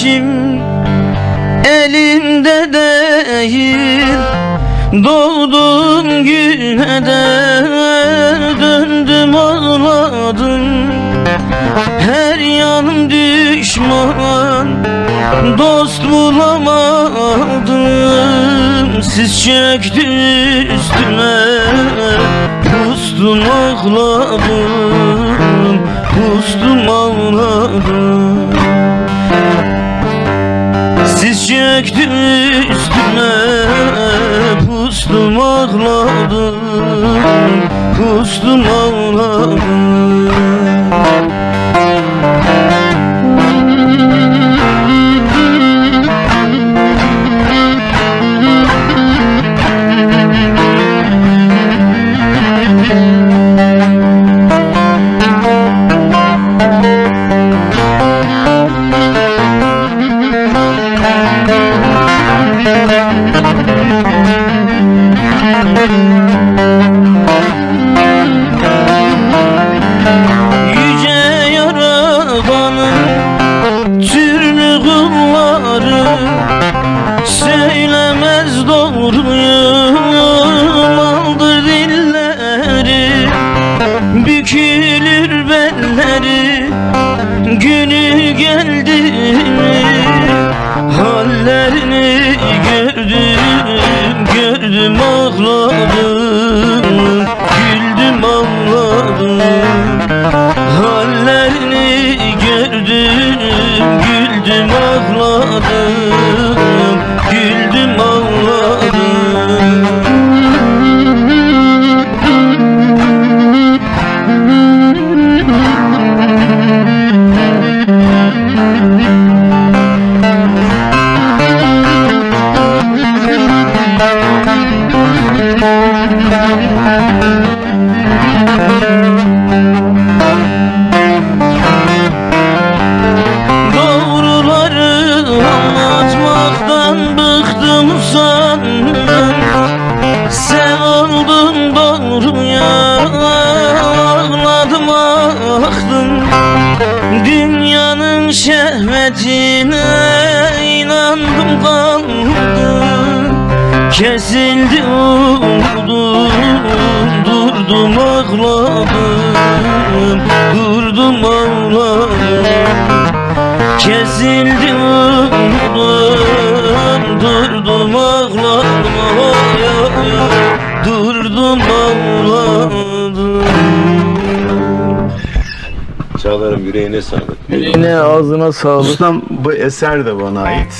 işim elimde değil. Doğdum güne de döndüm ağladım Her yanım düşman dost bulamadım Siz çöktü üstüme Kustum ağladım Kustum ağladım. Siz çöktü üstüme Pustum ağladım Pustum ağladım Söylemez doğruyu maldır dilleri Bükülür belleri. Günü geldi Doğruları anlatmaktan bıktım sandım Sen doğruya ağladım aktım Dünyanın şehvetine inandım kaldım. Kesildi umudum ağladım Durdum ağladım Kesildi umudum Durdum ağladım oy. Durdum ağladım Çağlar'ım yüreğine sağlık. Yine ağzına sağlık. Ustam bu eser de bana ait.